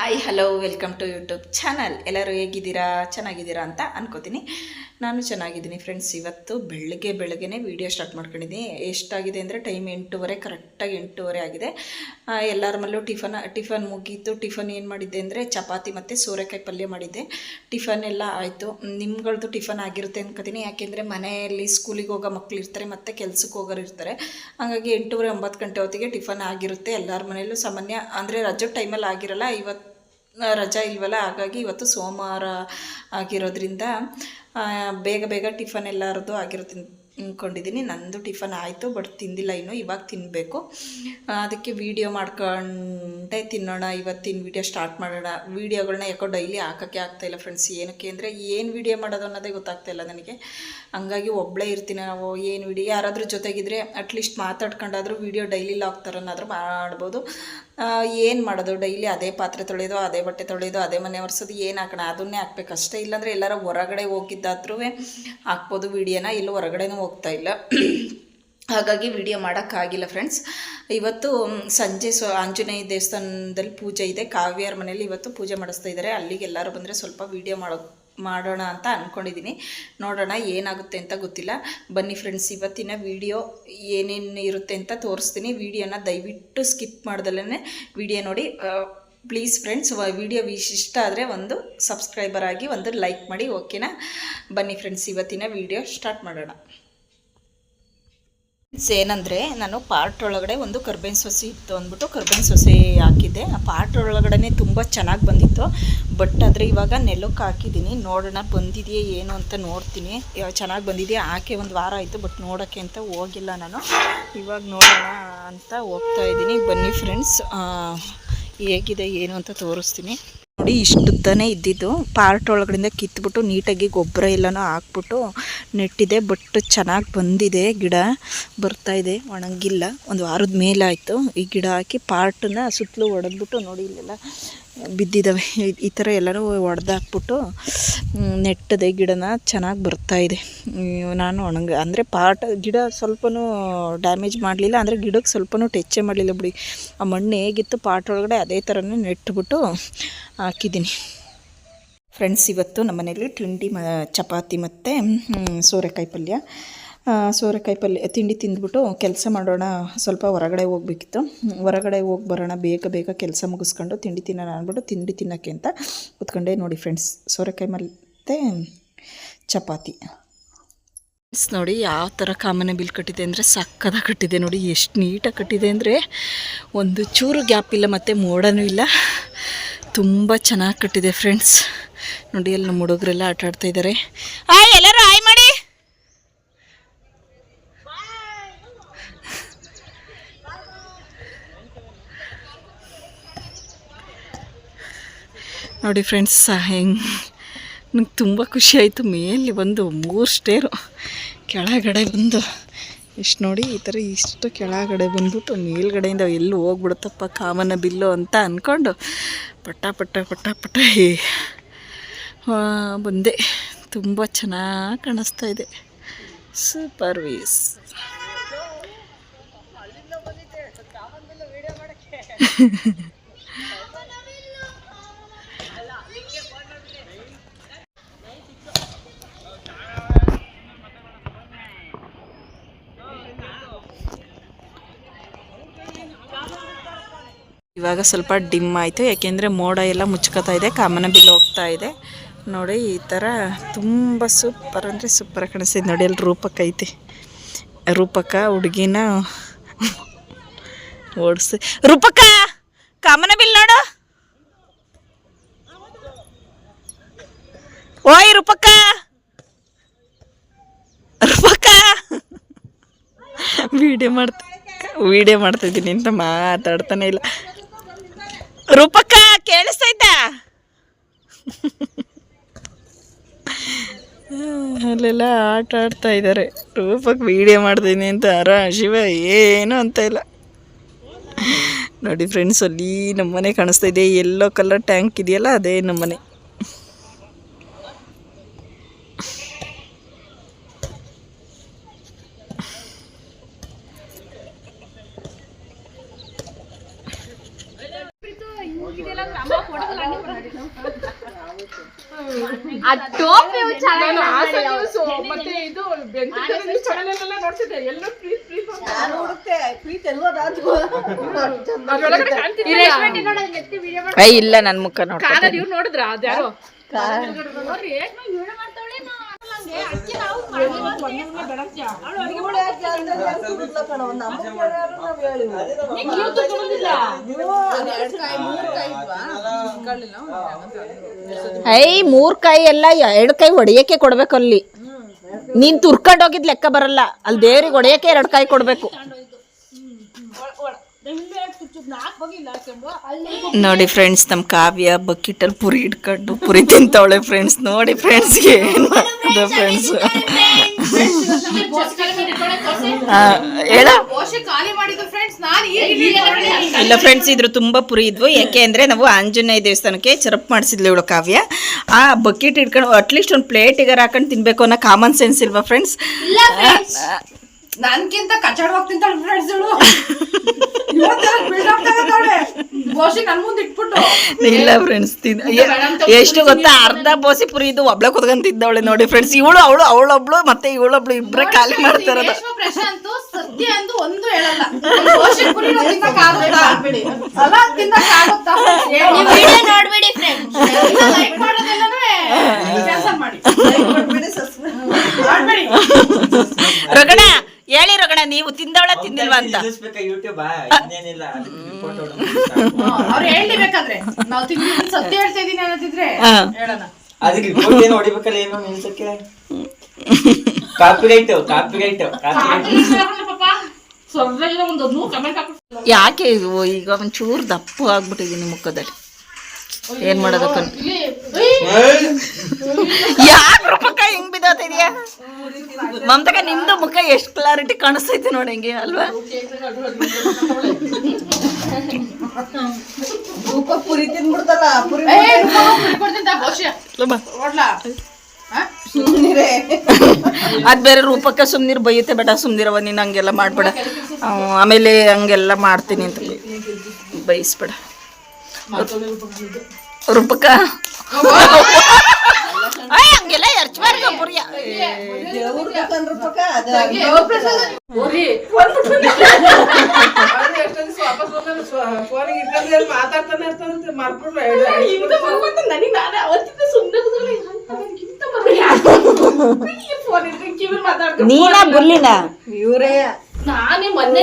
Hi hello welcome to YouTube channel ಎಲ್ಲರೂ ಹೇಗಿದ್ದೀರಾ? ಚೆನ್ನಾಗಿದ್ದೀರಾ ಅಂತ ಅನ್ಕೋತೀನಿ. ನಾನು ಚೆನ್ನಾಗಿದ್ದೀನಿ ಫ್ರೆಂಡ್ಸ್ ಇವತ್ತು ಬೆಳಗ್ಗೆ ಬೆಳಗ್ಗೆನೇ ವೀಡಿಯೋ ಸ್ಟಾರ್ಟ್ ಮಾಡ್ಕೊಂಡಿದ್ದೀನಿ. ಎಷ್ಟಾಗಿದೆ ಅಂದರೆ ಟೈಮ್ ಎಂಟೂವರೆ ಕರೆಕ್ಟಾಗಿ ಎಂಟೂವರೆ ಆಗಿದೆ. ಎಲ್ಲರ ಮಲ್ಲೂ ಟಿಫನ್ ಟಿಫನ್ ಮುಗೀತು. ಟಿಫನ್ ಏನು ಮಾಡಿದ್ದೆ ಅಂದರೆ ಚಪಾತಿ ಮತ್ತು ಸೋರೆಕಾಯಿ ಪಲ್ಯ ಮಾಡಿದ್ದೆ. ಟಿಫನ್ ಎಲ್ಲ ಆಯಿತು. ನಿಮ್ಗಳದ್ದು ಟಿಫನ್ ಆಗಿರುತ್ತೆ ಅನ್ಕೋತೀನಿ. ಯಾಕೆಂದರೆ ಮನೆಯಲ್ಲಿ ಸ್ಕೂಲಿಗೆ ಹೋಗೋ ಮಕ್ಕಳು ಇರ್ತಾರೆ, ಮತ್ತು ಕೆಲ್ಸಕ್ಕೆ ಹೋಗೋರು ಇರ್ತಾರೆ. ಹಾಗಾಗಿ ಎಂಟೂವರೆ, ಒಂಬತ್ತು ಗಂಟೆ ಹೊತ್ತಿಗೆ ಟಿಫನ್ ಆಗಿರುತ್ತೆ. ಎಲ್ಲರ ಮನೆಯಲ್ಲೂ ಸಾಮಾನ್ಯ ಅಂದರೆ ರಜೆ ಟೈಮಲ್ಲಿ ಆಗಿರಲ್ಲ. ಇವತ್ತು ರಜಾ ಇಲ್ವಲ್ಲ ಹಾಗಾಗಿ ಇವತ್ತು ಸೋಮವಾರ ಆಗಿರೋದ್ರಿಂದ ಬೇಗ ಬೇಗ ಟಿಫನ್ ಎಲ್ಲರದ್ದು ಆಗಿರುತ್ತೆ ಅಂದ್ಕೊಂಡಿದ್ದೀನಿ ನಂದು ಟಿಫನ್ ಆಯಿತು ಬಟ್ ತಿಂದಿಲ್ಲ ಇನ್ನು, ಇವಾಗ ತಿನ್ನಬೇಕು ಅದಕ್ಕೆ ವೀಡಿಯೋ ಮಾಡ್ಕೊಂಡೆ, ತಿನ್ನೋಣ ಇವತ್ತಿನ ವೀಡಿಯೋ ಸ್ಟಾರ್ಟ್ ಮಾಡೋಣ. ವೀಡಿಯೋಗಳನ್ನ ಯಾಕೋ ಡೈಲಿ ಹಾಕೋಕ್ಕೆ ಆಗ್ತಾಯಿಲ್ಲ ಫ್ರೆಂಡ್ಸ್ ಏನಕ್ಕೆ ಅಂದರೆ, ಏನು ವೀಡಿಯೋ ಮಾಡೋದು ಅನ್ನೋದೇ ಗೊತ್ತಾಗ್ತಾ ಇಲ್ಲ ನನಗೆ. ಹಂಗಾಗಿ ಒಬ್ಬಳೇ ಇರ್ತೀನಿ ನಾವು, ಏನು ವೀಡಿಯೋ ಯಾರಾದರೂ ಜೊತೆಗಿದ್ರೆ ಅಟ್ಲೀಸ್ಟ್ ಮಾತಾಡ್ಕೊಂಡಾದರೂ ವೀಡಿಯೋ ಡೈಲಿ ಲಾಕ್ ಥರನಾದರೂ ಮಾಡ್ಬೋದು. ಏನು ಮಾಡೋದು? ಡೈಲಿ ಅದೇ ಪಾತ್ರೆ ತೊಳೆಯೋದು, ಅದೇ ಬಟ್ಟೆ ತೊಳೆಯೋದು, ಅದೇ ಮನೆ ಒರೆಸೋದು, ಏನು ಹಾಕೋಣ? ಅದನ್ನೇ ಹಾಕ್ಬೇಕು ಅಷ್ಟೇ ಇಲ್ಲಾಂದರೆ ಎಲ್ಲರೂ ಹೊರಗಡೆ ಹೋಗಿದ್ದಾದ್ರೂ ಹಾಕ್ಬೋದು ವೀಡಿಯೋನ ಇಲ್ಲೂ ಹೊರಗಡೆನೂ ಹೋಗ್ತಾ ಇಲ್ಲ. ಹಾಗಾಗಿ ವಿಡಿಯೋ ಮಾಡೋಕ್ಕಾಗಿಲ್ಲ ಫ್ರೆಂಡ್ಸ್ ಇವತ್ತು ಸಂಜೆ ಸೊ ಆಂಜನೇಯ ದೇವಸ್ಥಾನದಲ್ಲಿ ಪೂಜೆ ಇದೆ. ಕಾವ್ಯಾರ ಮನೆಯಲ್ಲಿ ಇವತ್ತು ಪೂಜೆ ಮಾಡಿಸ್ತಾ ಇದ್ದಾರೆ. ಅಲ್ಲಿಗೆ ಎಲ್ಲರೂ ಬಂದರೆ ಸ್ವಲ್ಪ ವಿಡಿಯೋ ಮಾಡೋ, ಮಾಡೋಣ ಅಂತ ಅಂದ್ಕೊಂಡಿದ್ದೀನಿ ನೋಡೋಣ ಏನಾಗುತ್ತೆ ಅಂತ ಗೊತ್ತಿಲ್ಲ. ಬನ್ನಿ ಫ್ರೆಂಡ್ಸ್ ಇವತ್ತಿನ ವಿಡಿಯೋ ಏನೇನು ಇರುತ್ತೆ ಅಂತ ತೋರಿಸ್ತೀನಿ. ವಿಡಿಯೋನ ದಯವಿಟ್ಟು ಸ್ಕಿಪ್ ಮಾಡ್ದಲೇ ವಿಡಿಯೋ ನೋಡಿ. ಪ್ಲೀಸ್ ಫ್ರೆಂಡ್ಸ್ ವಿಡಿಯೋ ಇಷ್ಟ ಆದರೆ ಒಂದು ಸಬ್ಸ್ಕ್ರೈಬರ್ ಆಗಿ ಒಂದು ಲೈಕ್ ಮಾಡಿ ಓಕೆನಾ ಬನ್ನಿ ಫ್ರೆಂಡ್ಸ್ ಇವತ್ತಿನ ವಿಡಿಯೋ ಸ್ಟಾರ್ಟ್ ಮಾಡೋಣ. ಏನಂದರೆ, ನಾನು ಪಾಟ್ ಒಳಗಡೆ ಒಂದು ಕರ್ಬೇವಿನ ಸೊಸೆ ಇತ್ತು ಅಂದ್ಬಿಟ್ಟು ಕರ್ಬೇವಿನ ಸೊಸೆ ಹಾಕಿದ್ದೆ. ಆ ಪಾಟ್ ಒಳಗಡೆ ತುಂಬ ಚೆನ್ನಾಗಿ ಬಂದಿತ್ತು. ಬಟ್ ಆದರೆ ಇವಾಗ ನೆಲಕ್ಕೆ ಹಾಕಿದ್ದೀನಿ. ನೋಡೋಣ ಬಂದಿದೆಯೇ ಏನು ಅಂತ ನೋಡ್ತೀನಿ. ಚೆನ್ನಾಗಿ ಬಂದಿದೆಯಾ ಹಾಕಿ ಒಂದು ವಾರ ಆಯಿತು, ಬಟ್ ನೋಡೋಕ್ಕೆ ಅಂತ ಹೋಗಿಲ್ಲ ನಾನು. ಇವಾಗ ನೋಡೋಣ ಅಂತ ಹೋಗ್ತಾ ಇದ್ದೀನಿ. ಬನ್ನಿ ಫ್ರೆಂಡ್ಸ್ ಹೇಗಿದೆ, ಏನು ಅಂತ ತೋರಿಸ್ತೀನಿ. ನೋಡಿ ಇಷ್ಟುದ್ದಾನೆ ಇದ್ದಿದ್ದು. ಪಾರ್ಟ್ ಒಳಗಡೆಯಿಂದ ಕಿತ್ಬಿಟ್ಟು ನೀಟಾಗಿ ಗೊಬ್ಬರ ಎಲ್ಲನೂ ಹಾಕ್ಬಿಟ್ಟು ನೆಟ್ಟಿದೆ, ಬಟ್ ಚೆನ್ನಾಗಿ ಬಂದಿದೆ. ಗಿಡ ಬರ್ತಾ ಇದೆ, ಒಣಗಿಲ್ಲ. ಒಂದು ವಾರದ ಮೇಲೆ ಆಯಿತು ಈ ಗಿಡ ಹಾಕಿ ಪಾರ್ಟನ್ನ ಸುತ್ತಲೂ ಒಡೆದ್ಬಿಟ್ಟು ನೋಡಿ ಇಲ್ಲೆಲ್ಲ ಬಿದ್ದಿದ್ದಾವೆ ಈ- ಥರ ಎಲ್ಲರೂ ಒಡೆದಾಕ್ಬಿಟ್ಟು ನೆಟ್ಟದೆ ಗಿಡನ ಚೆನ್ನಾಗಿ ಬರ್ತಾ ಇದೆ. ನಾನು ಒಣಗ, ಅಂದರೆ ಪಾಟ್, ಗಿಡ ಸ್ವಲ್ಪನೂ ಡ್ಯಾಮೇಜ್ ಮಾಡಲಿಲ್ಲ, ಅಂದರೆ ಗಿಡಕ್ಕೆ ಸ್ವಲ್ಪನೂ ಟೆಚ್ಚೇ ಮಾಡಲಿಲ್ಲ ಬಿಡಿ. ಆ ಮಣ್ಣು ಹೇಗಿತ್ತು ಪಾಟ್ ಒಳಗಡೆ ಅದೇ ಥರನೇ ನೆಟ್ಬಿಟ್ಟು ಹಾಕಿದ್ದೀನಿ. ಫ್ರೆಂಡ್ಸ್ ಇವತ್ತು ನಮ್ಮ ಮನೇಲಿ ತಿಂಡಿ ಚಪಾತಿ ಮತ್ತು ಸೋರೆಕಾಯಿ ಪಲ್ಯ. ಸೋರೆಕಾಯಿ ಪಲ್ಯ ತಿಂಡಿ ತಿಂದ್ಬಿಟ್ಟು ಕೆಲಸ ಮಾಡೋಣ. ಸ್ವಲ್ಪ ಹೊರಗಡೆ ಹೋಗ್ಬೇಕಿತ್ತು. ಹೊರಗಡೆ ಹೋಗಿ ಬರೋಣ, ಬೇಗ ಬೇಗ ಕೆಲಸ ಮುಗಿಸ್ಕೊಂಡು ತಿಂಡಿ ತಿನ್ನೋಣ ಅಂದ್ಬಿಟ್ಟು ತಿಂಡಿ ತಿನ್ನೋಕ್ಕೆ ಅಂತ ಕೂತ್ಕೊಂಡೆ. ನೋಡಿ ಫ್ರೆಂಡ್ಸ್ ಸೋರೆಕಾಯಿ ಮತ್ತು ಚಪಾತಿ. ಫ್ರೆಂಡ್ಸ್ ನೋಡಿ ಯಾವ ಥರ ಕಾಮನೆ ಬಿಲ್ ಕಟ್ಟಿದೆ ಅಂದರೆ ಸಕ್ಕದ ಕಟ್ಟಿದೆ. ನೋಡಿ ಎಷ್ಟು ನೀಟಾಗಿ ಕಟ್ಟಿದೆ ಅಂದರೆ ಒಂದು ಚೂರು ಗ್ಯಾಪ್ ಇಲ್ಲ ಮತ್ತು ಮೋಡನೂ ಇಲ್ಲ. ತುಂಬ ಚೆನ್ನಾಗಿ ಕಟ್ಟಿದೆ ಫ್ರೆಂಡ್ಸ್ ನೋಡಿ ಅಲ್ಲಿ ನಮ್ಮ ಹುಡುಗರೆಲ್ಲ ಆಟ ಆಡ್ತಾ ಇದ್ದಾರೆ. ಆಯ್ ಎಲ್ಲರೂ ಆಯ್ ಮಾಡಿ ನೋಡಿ ಫ್ರೆಂಡ್ಸ್ ಹೆಂಗೆ ನಂಗೆ ತುಂಬ ಖುಷಿ ಆಯಿತು. ಮೇಲೆ ಬಂದು ಮೂರು ಸ್ಟೇರು ಕೆಳಗಡೆ ಬಂದು ಇಷ್ಟು ನೋಡಿ ಈ ಥರ ಇಷ್ಟು ಕೆಳಗಡೆ ಬಂದ್ಬಿಟ್ಟು ಮೇಲ್ಗಡೆಯಿಂದ ಎಲ್ಲಿ ಹೋಗ್ಬಿಡುತ್ತಪ್ಪ ಕಾಮನ ಬಿಲ್ಲು ಅಂತ ಅಂದ್ಕೊಂಡು ಪಟ್ಟ ಪಟ್ಟ ಪಟ್ಟ ಪಟ್ಟ ಬಂದೆ. ತುಂಬ ಚೆನ್ನಾಗಿ ಕಾಣಿಸ್ತಾ ಇದೆ. ಸೂಪರ್ ವೀಸ್ ಇವಾಗ ಸ್ವಲ್ಪ ಡಿಮ್ ಆಯಿತು, ಯಾಕೆಂದರೆ ಮೋಡ ಎಲ್ಲ ಮುಚ್ಕೋತಾ ಇದೆ, ಕಾಮನ ಬಿಲ್ ಹೋಗ್ತಾ ಇದೆ. ನೋಡಿ, ಈ ಥರ ತುಂಬ ಸೂಪರ್ ಅಂದರೆ ಸೂಪರ್ ಕಾಣಿಸ್ತಿದೆ ನೋಡಿ, ಅಲ್ಲಿ ರೂಪಕ ಐತಿ. ರೂಪಕ ಹುಡುಗಿನ ಓಡಿಸಿ. ರೂಪಕ, ಕಾಮನ ಬಿಲ್ ನೋಡು. ಓಯ್ ರೂಪಕ್ಕ ರೂಪಕ್ಕ ವಿಡಿಯೋ ಮಾಡ್ತಾ, ವಿಡಿಯೋ ಮಾಡ್ತಿದ್ದೀನಿ ಅಂತ ಮಾತಾಡ್ತಾನೆ ಇಲ್ಲ. ರೂಪಕ್ಕ ಕೇಳಿಸ್ತೈತಾ ಅಲ್ಲೆಲ್ಲ ಆಟ ಆಡ್ತಾ ಇದ್ದಾರೆ ರೂಪಕ್ಕೆ ವಿಡಿಯೋ ಮಾಡ್ತೀನಿ ಅಂತ ಅರ ಶಿವ, ಏನು ಅಂತ ಇಲ್ಲ. ನೋಡಿ ಫ್ರೆಂಡ್ಸ್ ಅಲ್ಲಿ ನಮ್ಮನೆ ಕಾಣಿಸ್ತಾ ಇದೆ. ಎಲ್ಲೋ ಕಲರ್ ಟ್ಯಾಂಕ್ ಇದೆಯಲ್ಲ, ಅದೇ ನಮ್ಮನೆ. ಆ ಟೋಪಿ ನಾನು ಆಸೆ news ಮತ್ತೆ ಇದು ಬೆಂಗಳೂರು ನ್ಯೂಸ್ ಚಾನೆಲ್ ಅಲ್ಲೆಲ್ಲ ನೋಡ್ತಿದ್ದೆ ಎಲ್ಲೋ ಪ್ಲೀಸ್ ಪ್ಲೀಸ್ ಅದ್ರೊಳಗಡೆ ಕಾಣ್ತಿರ್ಲಿಲ್ಲ. ಏ ಇಲ್ಲ ನನ್ನ ಮುಖ ನೋಡ್ಕೊ ಕಾರಲ್ಲಿ ಇವ್ರು ನೋಡಿದ್ರ? ಅದ್ಯಾರೋ ಐ ಮೂರ್ ಕೈ ಎಲ್ಲ ಎರಡು ಕೈ ಹೊಡಿಯಕ್ಕೆ ಕೊಡ್ಬೇಕು ಅಲ್ಲಿ. ನೀನ್ ತುರ್ಕೊಂಡ್ ಹೋಗಿದ್ ಲೆಕ್ಕ ಬರಲ್ಲ. ಅಲ್ಲಿ ದೇವ್ರಿಗೆ ಹೊಡಿಯಕ್ಕೆ ಎರಡು ಕೈ ಕೊಡ್ಬೇಕು. ನೋಡಿ ಫ್ರೆಂಡ್ಸ್ ನಮ್ಮ ಕಾವ್ಯ ಬಕೆಟಲ್ಲಿ ಪುರಿ ಇಟ್ಕೊಂಡು ಪುರಿ ತಿಂತಾವಳೆ ಫ್ರೆಂಡ್ಸ್ ನೋಡಿ ಫ್ರೆಂಡ್ಸ್ ಏನ್ ಮಾಡ್ತದೆ ಫ್ರೆಂಡ್ಸ್ ಹೇಳ. ಇಲ್ಲ ಫ್ರೆಂಡ್ಸ್ ಇದ್ರು ತುಂಬಾ ಪುರಿ ಇದ್ವು. ಯಾಕೆ ಅಂದ್ರೆ ನಾವು ಆಂಜನೇಯ ದೇವಸ್ಥಾನಕ್ಕೆ ಚರಪ್ ಮಾಡಿಸಿದ್ಲು ಇವಳು ಕಾವ್ಯ. ಆ ಬಕೆಟ್ ಇಟ್ಕೊಂಡು ಅಟ್ಲೀಸ್ಟ್ ಒಂದು ಈಗ ಹಾಕೊಂಡು ತಿನ್ಬೇಕು ಅನ್ನೋ ಕಾಮನ್ ಸೆನ್ಸ್ ಇಲ್ವಾ ಫ್ರೆಂಡ್ಸ್ ನನ್ಕಿಂತ ಕಚಡವಾಗಿ ತಿಂತಾಳೆ ಫ್ರೆಂಡ್ಸ್ ಬಿಲ್ಡಪ್ ತಗೋತಾಳೆ ಬೋಸಿ ನನ್ ಮುಂದೆ ಇಟ್ಬಿಟ್ಟು. ಇಲ್ಲ ಫ್ರೆಂಡ್ಸ್ ಎಷ್ಟು ಗೊತ್ತಾ? ಅರ್ಧ ಬೋಸಿ ಪುರಿ ಇದು ಒಬ್ಳೆ ಕುತ್ಕೊಂಡ್ ತಿದ್ದವಳೆ ನೋಡಿ ಫ್ರೆಂಡ್ಸ್ ಇವಳು ಅವಳು ಅವಳೊಬ್ಳು ಮತ್ತೆ ಇವಳೊಬ್ಳು ಇಬ್ರೇ ಖಾಲಿ ಮಾಡ್ತಾರದ. ಪ್ರಶಾಂತ್ ಸತ್ಯ ಅಂದು ಒಂದು ಹೇಳಲ್ಲ. ಬೋಸಿ ಪುರಿ ತಿನ್ನಕ್ಕಾಗುತ್ತಾ ಅಲ್ಲ ತಿನ್ನಕ್ಕಾಗುತ್ತಾ ನೋಡ್ಬೇಡಿ ಫ್ರೆಂಡ್ಸ್ ಲೈಕ್ ಮಾಡೋದೆಲ್ಲನೂ ಕೆಲಸ ಮಾಡಿ. ಮಾಡ್ಬೇಡಿ ರಗಣ ಹೇಳಿ ಕಣ ನೀವು ತಿಂದವಳ ತಿಂದಿಲ್ವಾ ಅಂತ. ಯೂಟ್ಯೂಬ್ ಇನ್ನೇನಿಲ್ಲ ಫೋಟೋ ಅವ್ರು ಹೇಳ್ಬೇಕಾದ್ರೆ ನಾವು ತಿಂದಿದ್ದು ಸತ್ಯ ಹೇಳ್ತಾ ಇದೀನಿ ಅನ್ನೋದಿದ್ರೆ ಹೇಳೋಣ. ಅದಕ್ಕೆ ಏನು ಹೊಡಿಬೇಕಲ್ಲ ಏನು ನಿಲ್ಸಕ್ಕೆ? ಯಾಕೆ ಇದು ಈಗ ಒಂಚೂರು ದಪ್ಪ ಆಗ್ಬಿಟ್ಟಿದೀನಿ ಮುಖದಲ್ಲಿ? ಏನ್ ಮಾಡೋದಕ್ಕ ಯಾಕೆ ಬಿದ್ದೋತಿದ್ಯಾ ಮಮತಕ ನಿಮ್ದು ಮುಖ ಎಷ್ಟು ಕ್ಲಾರಿಟಿ ಕಾಣಿಸ್ತೈತೆ ನೋಡಿ ಹೆಂಗೆ ಅಲ್ವಾ? ಅದ್ ಬೇರೆ ರೂಪಕ್ಕೆ ಸುಮ್ನಿರ್ ಬೈಯುತ್ತೆ ಬೇಡ ಸುಮ್ನಿರವ ನೀನು ಹಂಗೆಲ್ಲ ಮಾಡ್ಬೇಡ. ಆಮೇಲೆ ಹಂಗೆಲ್ಲ ಮಾಡ್ತೀನಿ ಅಂತ ಬಯಸ್ಬೇಡ ಬೈಸ್ಬೇಡ. ರೂಪಕ್ಕ? ಹಂಗೆಲ್ಲ ಎರ್ಚ್ಬಾರ್ದು ಬುಲ್ಲಿನ ಇವ್ರೇ ನಾನೇ ನೀನ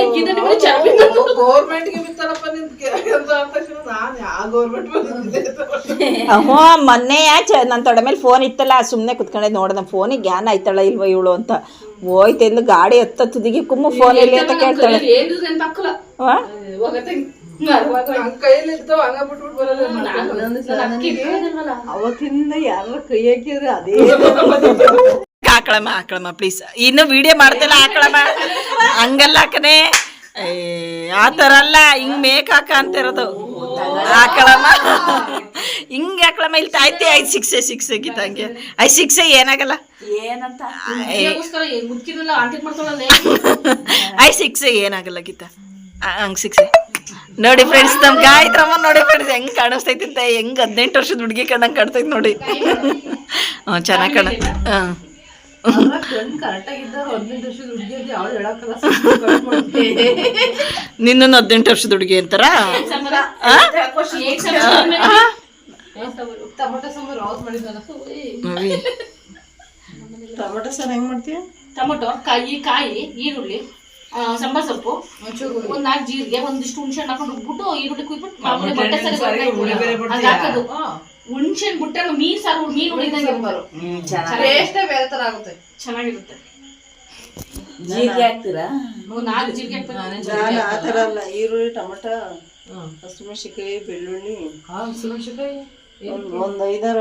ನಾನೇ ಮೊನ್ನೆ ಗೌರ್ಮೆಂಟ್ಗೆ ಬಿತ್ತಾರಪ್ಪ ನಿನ್ ಅಂತ ಅಂದ ತಕ್ಷಣ ಅಹೋ ಮೊನ್ನೆ ಯಾಚೆ ನನ್ನ ತೊಡೆ ಮೇಲೆ ಫೋನ್ ಇತ್ತಲ್ಲ ಸುಮ್ಮನೆ ಕುತ್ಕೊಂಡೆ ನೋಡ್ದೆ ಫೋನಿಗೆ ಜ್ಞಾನ ಆಯ್ತಾಳ ಇಲ್ವ ಇವಳು ಅಂತ. ಹೋಯ್ತು ಎಂದು ಗಾಡಿ ಹತ್ತ ತುದಿಗೆ ಕುಮ್ಮು ಫೋನ್ ಎಲ್ಲಿ ಅಂತ ಕೇಳ್ತಾಳೆ. ಅವತ್ತಿಂದ ಯಾರ ಕೈ ಹಾಕಿದ್ರೆ ಅದೇ ಹಾಕಳಮ್ಮ ಹಾಕಳಮ್ಮ ಪ್ಲೀಸ್ ಇನ್ನು ವಿಡಿಯೋ ಮಾಡ್ತಿಲ್ಲ ಆಕಳಮ್ಮ ಹಂಗಲ್ಲ ಹಾಕನೆ ಏ, ಆ ಥರ ಅಲ್ಲ ಹಿಂಗ್ ಮೇಕ್ ಹಾಕ ಅಂತಿರೋದು ಹಾಕಳಮ್ಮ ಹಿಂಗೆ ಆಕಳಮ್ಮ ಇಲ್ಲಿ ತಾಯ್ತಿ ಐದು ಸಿಕ್ಸೆ ಸಿಕ್ಸ್ ಗೀತ ಹಂಗೆ. ಐದು ಸಿಕ್ಸೆ ಏನಾಗಲ್ಲ. ಏನಂತ? ಮುದ್ಕಿರಲ್ಲ ಆಂಟಿ ಮಾಡ್ತಾಳಲ್ಲ ಐ ಸಿಕ್ಸೆ ಏನಾಗಲ್ಲ ಗೀತ ಹಂಗೆ ಸಿಕ್ಸೆ ನೋಡಿ ಫ್ರೆಂಡ್ಸ್ ನಮ್ ಗಾಯತ್ರಮ್ಮ ನೋಡಿ ಫ್ರೆಂಡ್ಸ್ ಹೆಂಗ್ ಕಾಣಿಸ್ತೈತಿ ಅಂತ. ಹೆಂಗ್ ಹದಿನೆಂಟು ವರ್ಷದ ಹುಡುಗಿ ಕಣ್ಣಂಗ್ ಕಾಣ್ತೈತಿ ನೋಡಿ. ಹ್ಞೂ ಚೆನ್ನಾಗಿ ಕಾಣ ಹಾಂ ನಿನ್ನನ್ನು ಹದಿನೆಂಟು ವರ್ಷದ ಹುಡುಗಿ ಅಂತಾರ? ಟೊಮೊಟೊ ಸಾರು ಹೆಂಗ್ ಮಾಡ್ತೀಯ? ಟೊಮೊಟೊ ಕಾಯಿ ಕಾಯಿ ಈರುಳ್ಳಿ ಸಾಂಬಾರ್ ಸೊಪ್ಪು ಒಂದ್ ನಾಲ್ಕು ಜೀರಿಗೆ ಒಂದಿಷ್ಟು ಹುಣಸೆ ಹಣ್ಣು ಹಾಕೊಂಡು ಉಬ್ಬಿಟ್ಟು ಈರುಳ್ಳಿ ಕುಯ್ಬಿಟ್ಟು ಮಾಮೂಲಿ ಬಟ್ಟೆ ಸರಿ ಹಾಕೋದು. ಹುಣಸೆ ಬಿಟ್ಟಾಗ ಮೀನ್ ಸಾರು ಮೀನ್ ಉಳಿದಂಗೆ ಟೇಸ್ಟೇ ಬೇರೆ ತರ ಆಗುತ್ತೆ ಚೆನ್ನಾಗಿರುತ್ತೆ. ಜೀರಿಗೆ ಹಾಕ್ತೀರಾ? ನಾಲ್ಕು ಜೀರಿಗೆ ನಾನು ಆ ಥರ ಅಲ್ಲ ಈರುಳ್ಳಿ ಟೊಮಟೊ ಹಸಿಮೆಣಸಿಕಾಯಿ ಬೆಳ್ಳುಳ್ಳಿ. ಹಸಿಮೆಣಸಿಕಾಯಿ ಒಂದ್ ಐದಾರು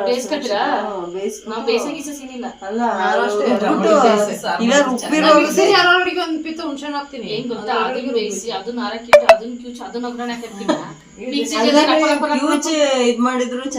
ಪಿತ್ತ ಹುಣಸೆ ಹಾಕ್ತೀನಿ. ಏನ್ ಗೊತ್ತಾ? ಅದನ್ನ ಬೇಯಿಸಿ ಅದನ್ನ ಹಾಕಿಟ್ಟು ಅದನ್ನ ಕ್ಯೂಚ್ ಅದನ್ನ ಒಗ್ಗರಣೆ ಇದ್ ಮಾಡಿದ್ರು